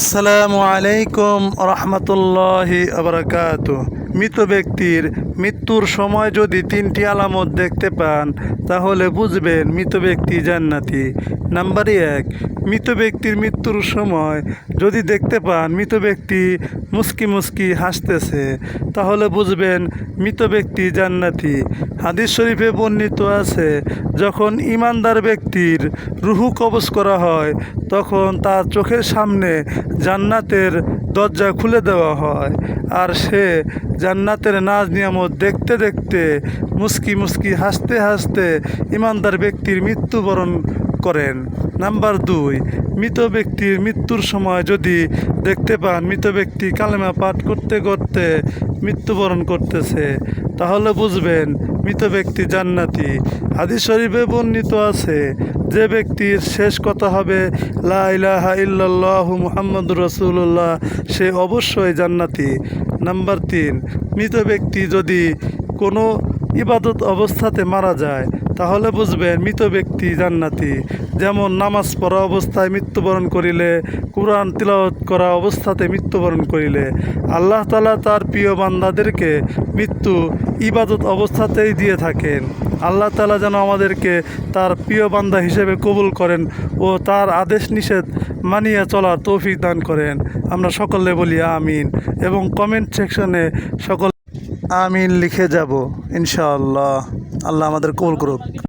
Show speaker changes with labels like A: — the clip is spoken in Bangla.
A: আসসালামু আলাইকুম রহমতুল্লাহি আবরাকাত মৃত ব্যক্তির মৃত্যুর সময় যদি তিনটি আলামত দেখতে পান, তাহলে বুঝবেন মৃত ব্যক্তি জান্নাতি। নাম্বার এক। মৃত ব্যক্তির মৃত্যুর সময় যদি দেখতে পান মৃত ব্যক্তি মুস্কি মুস্কি হাসতেছে, তাহলে বুঝবেন মৃত ব্যক্তি জান্নাতি। হাদিস শরীফে বর্ণিত আছে, যখন ইমানদার ব্যক্তির রুহু কবজ করা হয়, তখন তার চোখের সামনে জান্নাতের দরজা খুলে দেওয়া হয় আর সে জান্নাতের নাজ নিয়ামত দেখতে দেখতে মুস্কি মুস্কি হাসতে হাসতে ইমানদার ব্যক্তির মৃত্যুবরণ করেন। নাম্বার দুই, মৃত ব্যক্তির মৃত্যুর সময় যদি দেখতে পান মৃত ব্যক্তি কালেমা পাঠ করতে করতে মৃত্যুবরণ করতেছে, তাহলে বুঝবেন মৃত ব্যক্তি জান্নাতি। হাদিস শরীফে বর্ণিত আছে, যে ব্যক্তির শেষ কথা হবে, লা ইলাহা ইল্লাল্লাহ মুহাম্মদ রসুল্লাহ সে অবশ্যই জান্নাতি। নাম্বার তিন, মৃত ব্যক্তি যদি কোনো ইবাদত অবস্থাতে মারা যায় তাহলে বুঝবেন, মৃত ব্যক্তি জান্নাতি। যেমন নামাজ পড়া অবস্থায় মৃত্যুবরণ করিলে, কোরআন তিলাওয়াত করা অবস্থাতে মৃত্যুবরণ করিলে, আল্লাহ তালা তার প্রিয় বান্দাদেরকে মৃত্যু ইবাদত অবস্থাতেই দিয়ে থাকেন। আল্লাহ তালা যেন আমাদেরকে তার প্রিয় বান্দা হিসেবে কবুল করেন ও তার আদেশ নিষেধ মানিয়ে চলার তৌফিক দান করেন। আমরা সকলে বলি আমিন এবং কমেন্ট সেকশনে সকল আমিন লিখে যাব, ইনশাআল্লাহ। আল্লাহ আমাদের কবুল করুক।